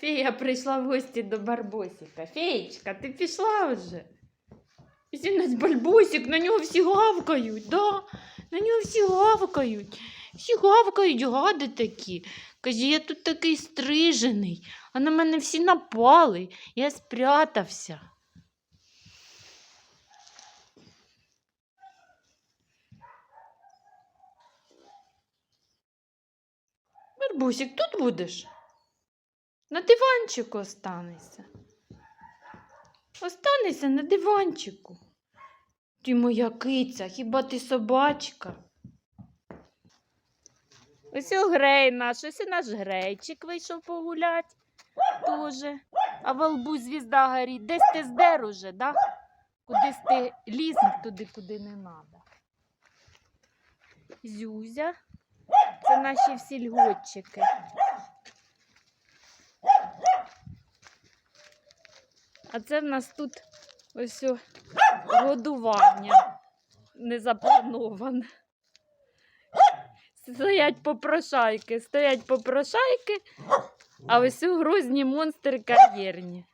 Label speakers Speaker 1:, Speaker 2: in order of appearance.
Speaker 1: Фея прийшла в гості до Барбосика. Феєчка, ти пішла вже. Зінець Бальбосик, на нього всі гавкають, да? На нього всі гавкають. Всі гавкають, гади такі. Каже, я тут такий стрижений, а на мене всі напали. Я спрятався. Барбусик, тут будеш? На диванчику останешся. Останешся на диванчику. Ти моя киця, хіба ти собачка? Ось о грей наш, ось і наш грейчик вийшов погулять. Тоже. А во лбу звізда горить. Десь ти здер уже, да? Кудись ти ліз туди, куди не треба. Зюзя. Це наші всі льготчики. А це в нас тут ось годування годування незаплановане. Стоять попрошайки, стоять попрошайки, а ось у грозні монстри кар'єрні.